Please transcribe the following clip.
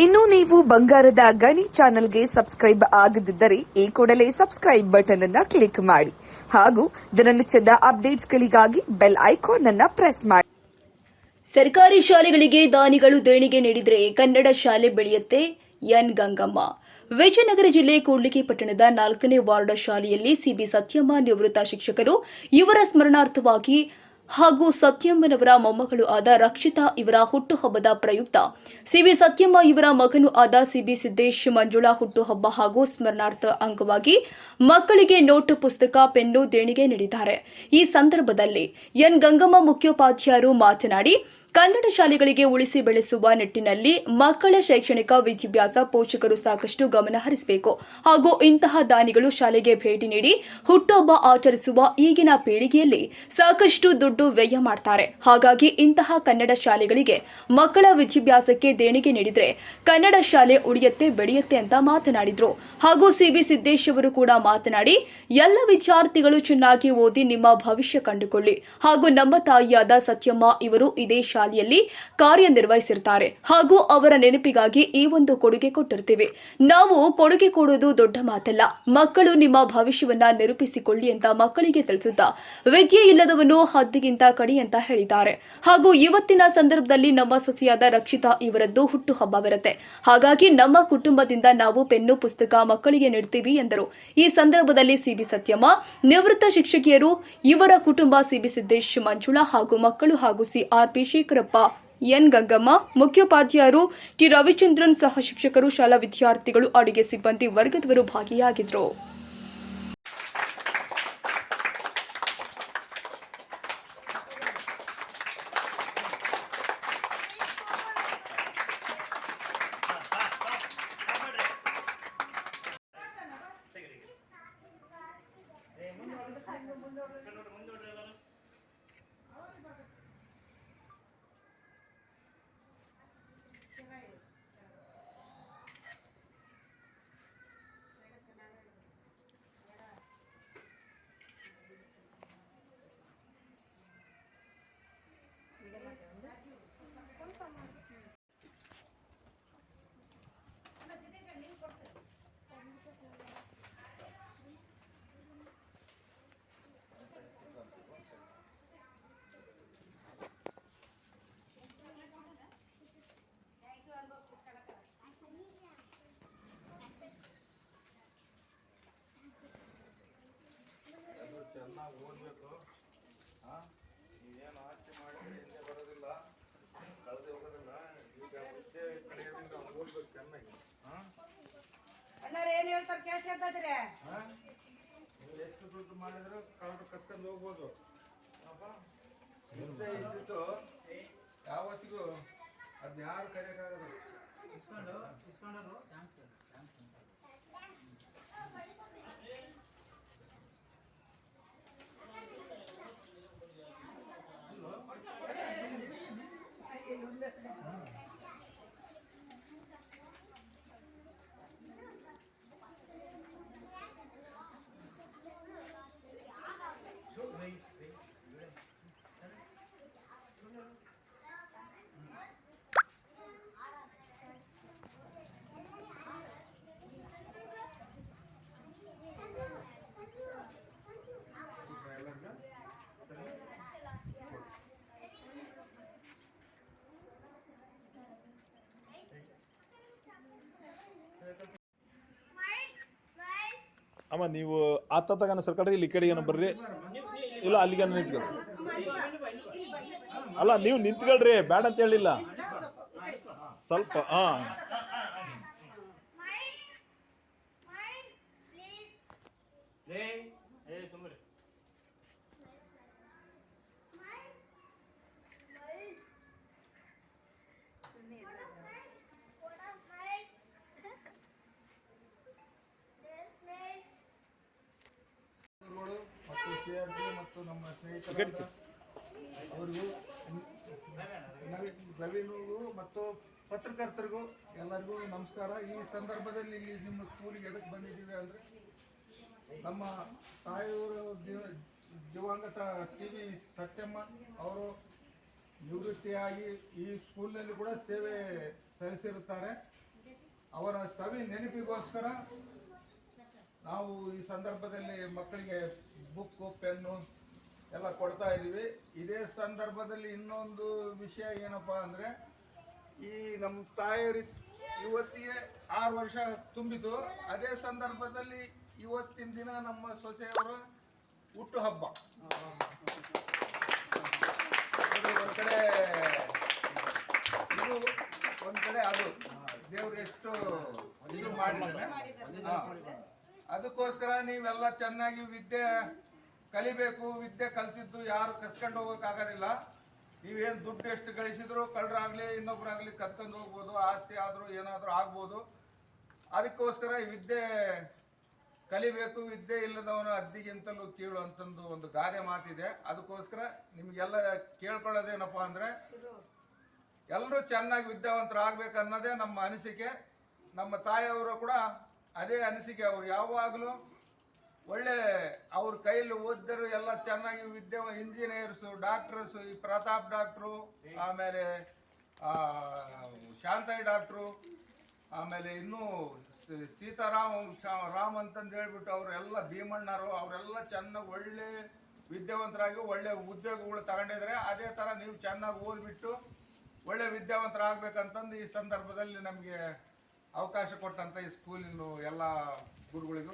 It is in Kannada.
ಇನ್ನು ನೀವು ಬಂಗಾರದ ಗಣಿ ಚಾನೆಲ್ಗೆ ಸಬ್ಸ್ಕ್ರೈಬ್ ಆಗದಿದ್ದರೆ ಈ ಕೂಡಲೇ ಸಬ್ಸ್ಕ್ರೈಬ್ ಬಟನ್ ಅನ್ನ ಕ್ಲಿಕ್ ಮಾಡಿ. ಹಾಗೂ ದಿನನಿತ್ಯದ ಅಪ್ಡೇಟ್ಸ್ಗಳಿಗಾಗಿ ಬೆಲ್ ಐಕಾನ್ ಅನ್ನ ಪ್ರೆಸ್ ಮಾಡಿ. ಸರ್ಕಾರಿ ಶಾಲೆಗಳಿಗೆ ದಾನಿಗಳು ದೇಣಿಗೆ ನೀಡಿದರೆ ಕನ್ನಡ ಶಾಲೆ ಬೆಳೆಯುತ್ತೆ ಎನ್ ಗಂಗಮ್ಮ. ವಿಜಯನಗರ ಜಿಲ್ಲೆ ಕೂಡ್ಲಿಗಿ ಪಟ್ಟಣದ ನಾಲ್ಕನೇ ವಾರ್ಡ್ ಶಾಲೆಯಲ್ಲಿ ಸಿಬಿ ಸತ್ಯಮ್ಮ ನಿವೃತ್ತ ಶಿಕ್ಷಕರು ಇವರ ಸ್ಮರಣಾರ್ಥವಾಗಿ ಹಾಗೂ ಸತ್ಯಮ್ಮನವರ ಮೊಮ್ಮಗಳು ಆದ ರಕ್ಷಿತಾ ಇವರ ಹುಟ್ಟುಹಬ್ಬದ ಪ್ರಯುಕ್ತ. ಸಿಬಿ ಸತ್ಯಮ್ಮ ಇವರ ಮಗನು ಆದ ಸಿಬಿ ಸಿದ್ದೇಶ್ ಮಂಜುಳಾ ಹುಟ್ಟುಹಬ್ಬ ಹಾಗೂ ಸ್ಮರಣಾರ್ಥ ಅಂಗವಾಗಿ ಮಕ್ಕಳಿಗೆ ನೋಟು ಪುಸ್ತಕ, ಪೆನ್ನು, ದೇಣಿಗೆ ನೀಡಿದ್ದಾರೆ. ಈ ಸಂದರ್ಭದಲ್ಲಿ ಎನ್ ಗಂಗಮ್ಮ ಮುಖ್ಯೋಪಾಧ್ಯಾಯರು ಮಾತನಾಡಿ ಕನ್ನಡ ಶಾಲೆಗಳಿಗೆ ಉಳಿಸಿ ಬೆಳೆಸುವ ನಿಟ್ಟಿನಲ್ಲಿ ಮಕ್ಕಳ ಶೈಕ್ಷಣಿಕ ವಿದ್ಯಾಭ್ಯಾಸ ಪೋಷಕರು ಸಾಕಷ್ಟು ಗಮನ ಹರಿಸಬೇಕು. ಹಾಗೂ ಇಂತಹ ದಾನಿಗಳು ಶಾಲೆಗೆ ಭೇಟಿ ನೀಡಿ ಹುಟ್ಟೊಬ್ಬ ಆಚರಿಸುವ ಈಗಿನ ಪೀಳಿಗೆಯಲ್ಲಿ ಸಾಕಷ್ಟು ದುಡ್ಡು ವ್ಯಯ ಮಾಡ್ತಾರೆ. ಹಾಗಾಗಿ ಇಂತಹ ಕನ್ನಡ ಶಾಲೆಗಳಿಗೆ ಮಕ್ಕಳ ವಿದ್ಯಾಭ್ಯಾಸಕ್ಕೆ ದೇಣಿಗೆ ನೀಡಿದರೆ ಕನ್ನಡ ಶಾಲೆ ಉಳಿಯತ್ತೆ, ಬೆಳೆಯುತ್ತೆ ಅಂತ ಮಾತನಾಡಿದರು. ಹಾಗೂ ಸಿಬಿ ಸಿದ್ದೇಶ್ ಅವರು ಕೂಡ ಮಾತನಾಡಿ, ಎಲ್ಲ ವಿದ್ಯಾರ್ಥಿಗಳು ಚೆನ್ನಾಗಿ ಓದಿ ನಿಮ್ಮ ಭವಿಷ್ಯ ಕಂಡುಕೊಳ್ಳಿ. ಹಾಗೂ ನಮ್ಮ ತಾಯಿಯಾದ ಸತ್ಯಮ್ಮ ಇವರು ಇದೇ ಶಾಲೆಯಲ್ಲಿ ಕಾರ್ಯನಿರ್ವಹಿಸಿರ್ತಾರೆ ಹಾಗೂ ಅವರ ನೆನಪಿಗಾಗಿ ಈ ಒಂದು ಕೊಡುಗೆ ಕೊಟ್ಟಿರ್ತೀವಿ. ನಾವು ಕೊಡುಗೆ ಕೊಡುವುದು ದೊಡ್ಡ ಮಾತಲ್ಲ. ಮಕ್ಕಳು ನಿಮ್ಮ ಭವಿಷ್ಯವನ್ನ ನಿರೂಪಿಸಿಕೊಳ್ಳಿ ಅಂತ ಮಕ್ಕಳಿಗೆ ತಿಳಿಸುತ್ತಾ ವಿದ್ಯೆ ಇಲ್ಲದವನು ಹದ್ದಿಗಿಂತ ಕಡಿ ಅಂತ ಹೇಳಿದ್ದಾರೆ. ಹಾಗೂ ಇವತ್ತಿನ ಸಂದರ್ಭದಲ್ಲಿ ನಮ್ಮ ಸೊಸೆಯಾದ ರಕ್ಷಿತಾ ಇವರದ್ದು ಹುಟ್ಟು ಹಾಗಾಗಿ ನಮ್ಮ ಕುಟುಂಬದಿಂದ ನಾವು ಪೆನ್ನು, ಪುಸ್ತಕ ಮಕ್ಕಳಿಗೆ ನೀಡ್ತೀವಿ ಎಂದರು. ಈ ಸಂದರ್ಭದಲ್ಲಿ ಸಿಬಿ ಸತ್ಯಮ್ಮ, ನಿವೃತ್ತ ಶಿಕ್ಷಕಿಯರು, ಇವರ ಕುಟುಂಬ ಸಿಬಿ ಸಿದ್ದೇಶ್ ಮಂಜುಳಾ ಹಾಗೂ ಮಕ್ಕಳು ಹಾಗೂ CR P Shekharappa N Gangamma ಮುಖ್ಯೋಪಾಧ್ಯಾಯರು T Ravichandran ಸಹ ಶಿಕ್ಷಕರು ಶಾಲಾ ವಿದ್ಯಾರ್ಥಿಗಳು ಅಡುಗೆ ಸಿಬ್ಬಂದಿ ವರ್ಗದವರು ಭಾಗಿಯಾಗಿದ್ದರು ಚೆನ್ನಾಗಿ ಓದಬೇಕು. ಹಾಂ? ನೀವೇನು ಆಸ್ತಿ ಮಾಡಿದ್ರೆ ಹಿಂದೆ ಬರೋದಿಲ್ಲ. ಕಳೆದು ಹೋಗೋದಿಲ್ಲ. ಈಗ ವಿದ್ಯೆ ಕಡೆಯಿಂದ ಓದ್ಬೇಕು ಚೆನ್ನಾಗಿ. ಹಾಂ? ಅಣ್ಣಾರ ಏನು ಹೇಳ್ತಾರೆ ಕೇಳ್ಸ ಇರ್ತದ್ರಿ ಹಾಂ? ನೀವು ಎಷ್ಟು ದುಡ್ಡು ಮಾಡಿದ್ರು ಕಳೆದು ಕತ್ಕೊಂಡು ಹೋಗ್ಬೋದು. ಅಪ್ಪ ವಿದ್ಯೆ ಇದ್ದಿತ್ತು ಯಾವತ್ತಿಗೂ ಅದನ್ನ ಯಾರು ಕರೆಯೋಕ್ಕಾಗಲ್ಲ ಅಮ್ಮ, ನೀವು ಆತ ಸರ್ಕಾರ ಇಲ್ಲಿ ಕಡೆಗೆ ಬರ್ರಿ. ಇಲ್ಲ, ಅಲ್ಲಿಗೆ ನಿಂತ್ಕೊಳ್ಳಿ ಅಲ್ಲ, ನೀವು ನಿಂತ್ಕೊಳ್ರಿ, ಬೇಡ ಅಂತ ಹೇಳಿಲ್ಲ. ಸ್ವಲ್ಪ, ಹಾ ಗಳು ಮತ್ತು ಸಿ ಆರ್ ಪಿ ಮತ್ತು ನಮ್ಮ. ಅವರಿಗೂ ಮತ್ತು ಪತ್ರಕರ್ತರಿಗೂ ಎಲ್ಲರಿಗೂ ನಮಸ್ಕಾರ. ಈ ಸಂದರ್ಭದಲ್ಲಿ ಇಲ್ಲಿ ನಿಮ್ಮ ಸ್ಕೂಲಿಗೆ ಎದಕ್ಕೆ ಬಂದಿದ್ದೀವಿ ಅಂದರೆ ನಮ್ಮ ತಾಯಿಯವರು ದಿವ- ದಿವಂಗತ ಸಿ ವಿ ಸತ್ಯಮ್ಮ ಅವರು ನಿವೃತ್ತಿಯಾಗಿ ಈ ಸ್ಕೂಲ್ನಲ್ಲಿ ಕೂಡ ಸೇವೆ ಸಲ್ಲಿಸಿರುತ್ತಾರೆ. ಅವರ ಸವಿ ನೆನಪಿಗೋಸ್ಕರ ನಾವು ಈ ಸಂದರ್ಭದಲ್ಲಿ ಮಕ್ಕಳಿಗೆ ಬುಕ್ಕು, ಪೆನ್ನು ಎಲ್ಲ ಕೊಡ್ತಾ ಇದ್ದೀವಿ. ಇದೇ ಸಂದರ್ಭದಲ್ಲಿ ಇನ್ನೊಂದು ವಿಷಯ ಏನಪ್ಪಾ ಅಂದರೆ ಈ ನಮ್ಮ ತಾಯಿ ಇವತ್ತಿಗೆ ಆರು ವರ್ಷ ತುಂಬಿತು. ಅದೇ ಸಂದರ್ಭದಲ್ಲಿ ಇವತ್ತಿನ ದಿನ ನಮ್ಮ ಸೊಸೆಯವರು ಹುಟ್ಟುಹಬ್ಬ ಹಬ್ಬ. ಒಂದ್ಕಡೆ ಇದು ಒಂದ್ ಕಡೆ ಅದು. ದೇವ್ರು ಎಷ್ಟು ಇದು ಮಾಡಿದ್ದಾರೆ. ಅದಕ್ಕೋಸ್ಕರ ನೀವೆಲ್ಲ ಚೆನ್ನಾಗಿ ವಿದ್ಯೆ ಕಲಿಬೇಕು, ವಿದ್ಯೆ ಕಲ್ತಿದ್ದು ಯಾರು ಕಸ್ಕೊಂಡು ಹೋಗೋಕ್ಕಾಗೋದಿಲ್ಲ. ನೀವೇನು ದುಡ್ಡು ಎಷ್ಟು ಗಳಿಸಿದ್ರು ಕಳ್ಳರಾಗಲಿ ಇನ್ನೊಬ್ಬರಾಗಲಿ ಕತ್ಕೊಂಡು ಹೋಗ್ಬೋದು, ಆಸ್ತಿ ಆದರೂ ಏನಾದರೂ ಆಗ್ಬೋದು. ಅದಕ್ಕೋಸ್ಕರ ಈ ವಿದ್ಯೆ ಕಲಿಬೇಕು, ವಿದ್ಯೆ ಇಲ್ಲದವನು ಅದ್ದಿಗಿಂತಲೂ ಕೀಳು ಅಂತಂದು ಒಂದು ಗಾದೆ ಮಾತಿದೆ. ಅದಕ್ಕೋಸ್ಕರ ನಿಮಗೆಲ್ಲ ಕೇಳ್ಕೊಳ್ಳೋದೇನಪ್ಪ ಅಂದರೆ ಎಲ್ಲರೂ ಚೆನ್ನಾಗಿ ವಿದ್ಯಾವಂತರಾಗಬೇಕು ಅನ್ನೋದೇ ನಮ್ಮ ಅನಿಸಿಕೆ. ನಮ್ಮ ತಾಯಿಯವರು ಕೂಡ ಅದೇ ಅನಿಸಿಕೆ, ಅವರು ಯಾವಾಗಲೂ ಒಳ್ಳೆ ಅವ್ರ ಕೈಯಲ್ಲಿ ಓದಿದ್ರು ಎಲ್ಲ ಚೆನ್ನಾಗಿ ವಿದ್ಯೆ, ಇಂಜಿನಿಯರ್ಸು ಡಾಕ್ಟರ್ಸು ಈ ಪ್ರತಾಪ್ ಡಾಕ್ಟ್ರು, ಆಮೇಲೆ ಶಾಂತಯ್ಯ ಡಾಕ್ಟ್ರು, ಆಮೇಲೆ ಇನ್ನೂ ಸೀತಾರಾಮ್ ರಾಮ್ ಅಂತಂದು ಹೇಳ್ಬಿಟ್ಟು ಅವರೆಲ್ಲ ಭೀಮಣ್ಣರು, ಅವರೆಲ್ಲ ಚೆನ್ನಾಗಿ ಒಳ್ಳೆ ವಿದ್ಯಾವಂತರಾಗಿ ಒಳ್ಳೆ ಉದ್ಯೋಗಗಳು ತಗೊಂಡಿದ್ದಾರೆ. ಅದೇ ಥರ ನೀವು ಚೆನ್ನಾಗಿ ಓದ್ಬಿಟ್ಟು ಒಳ್ಳೆ ವಿದ್ಯಾವಂತರಾಗಬೇಕಂತಂದು ಈ ಸಂದರ್ಭದಲ್ಲಿ ನಮಗೆ ಅವಕಾಶ ಕೊಟ್ಟಂತ ಈ ಸ್ಕೂಲಿನ ಎಲ್ಲ ಗುರುಗಳಿಗೂ